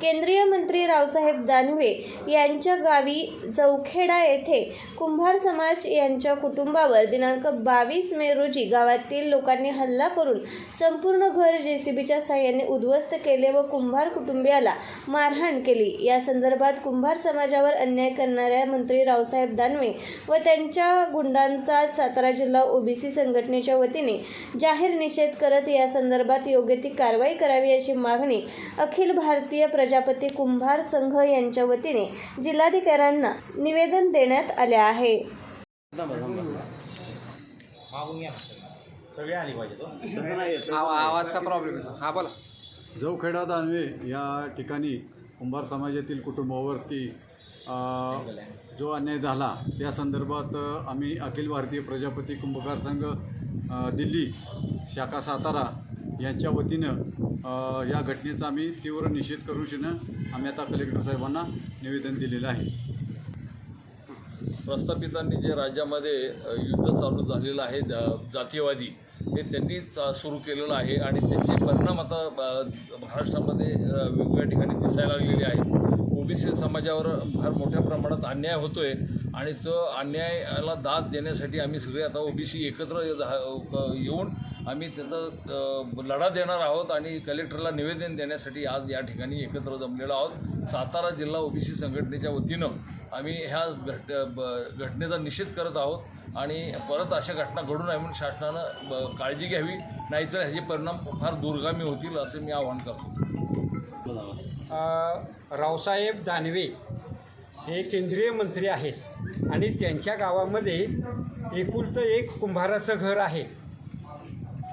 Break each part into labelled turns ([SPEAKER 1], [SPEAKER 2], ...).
[SPEAKER 1] केंद्रीय मंत्री रावसाहेब दानवे यांच्या गावी जवखेडा येथे कुंभार समाज यांच्या कुटुंबावर दिनांक बावीस मे रोजी गावातील लोकांनी हल्ला करून संपूर्ण घर जेसीबीच्या सहाय्याने उद्ध्वस्त केले व कुंभार कुटुंबियाला मारहाण केली. या संदर्भात कुंभार समाजावर अन्याय करणाऱ्या मंत्री रावसाहेब दानवे व त्यांच्या गुंडांचा सातारा जिल्हा ओबीसी संघटनेच्या वतीने जाहीर निषेध करत या संदर्भात योग्य ती कारवाई करावी अशी मागणी अखिल भारतीय प्रजापती कुंभार संघ यांच्या वतीने जिल्हाधिकाऱ्यांना निवेदन देण्यात आले आहे.
[SPEAKER 2] सगळे आली पाहिजे तो
[SPEAKER 3] आवा- आवाजचा प्रॉब्लेम हा बोला.
[SPEAKER 4] जवखेडा दानवे या ठिकाणी कुंभार समाजातील कुटुंबावरती जो अन्याय झाला त्या संदर्भात आम्ही अखिल भारतीय प्रजापती कुंभकार संघ दिल्ली शाखा सातारा यांच्या वतीनं या घटनेचा आम्ही तीव्र निषेध करू शिनं आम्ही आता कलेक्टर साहेबांना निवेदन दिलेलं आहे.
[SPEAKER 5] प्रस्थापितांनी जे राज्यामध्ये युद्ध चालू झालेलं आहे जा- जातीयवादी हे त्यांनीच सुरू केलेलं आहे आणि त्याचे परिणाम आता महाराष्ट्रामध्ये वेगवेगळ्या ठिकाणी दिसायला लागलेले आहेत. ओबीसी समाजावर फार मोठ्या प्रमाणात अन्याय होतो आहे आणि तो अन्यायाला दाद देण्यासाठी आम्ही सगळे आता ओबीसी एकत्र झा- क- येऊन आम्ही त्याचा लढा देणार आहोत आणि कलेक्टरला निवेदन देण्यासाठी आज या ठिकाणी एकत्र जमलेलो आहोत. सातारा जिल्हा ओबीसी संघटनेच्या वतीनं आम्ही ह्या घट ब- घटनेचा निषेध करत आहोत आणि परत अशा घटना घडू नये म्हणून शासनानं ब- काळजी घ्यावी. नाहीतर ह्याचे परिणाम फार दूरगामी होतील असं मी आवाहन करतो.
[SPEAKER 3] रावसाहेब दानवे हे केंद्रीय मंत्री आहेत आणि त्यांच्या गावामध्ये एकुलतं एक कुंभाराचं घर आहे.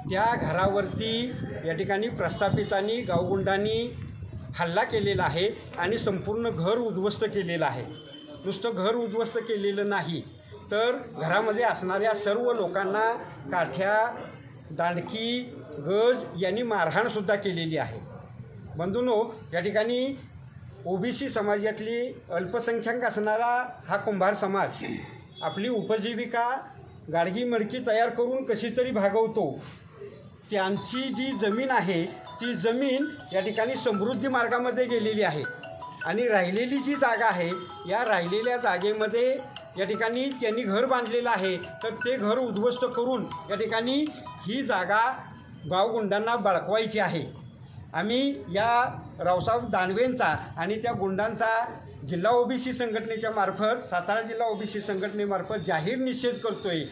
[SPEAKER 3] त्या घरावरती या ठिकाणी प्रस्थापितांनी गावगुंडांनी हल्ला केलेला आहे आणि संपूर्ण घर उद्ध्वस्त केलेलं आहे. नुसतं घर उद्ध्वस्त केलेलं नाही तर घरामध्ये असणाऱ्या सर्व लोकांना काठ्या दांडकी गज यांनी मारहाणसुद्धा केलेली आहे. बंधूनो या ठिकाणी ओबीसी समाजातली अल्पसंख्याक असणारा हा कुंभार समाज आपली उपजीविका गाडगी मडकी तयार करून कशी तरी भागवतो त्यांची जी जमीन आहे ती जमीन या ठिकाणी समृद्धी मार्गामध्ये गेलेली आहे. आणि राहिलेली जी जागा आहे या राहिलेल्या जागेमध्ये या ठिकाणी त्यांनी घर बांधलेलं आहे तर ते घर उद्ध्वस्त करून या ठिकाणी ही जागा गावगुंडांना बळकवायची आहे. आम्ही या रावसाहेब दानवेंचा आणि त्या गुंडांचा जिल्हा ओबीसी संघटनेच्या मार्फत सातारा जिल्हा ओबीसी संघटनेमार्फत जाहीर निषेध करतोय.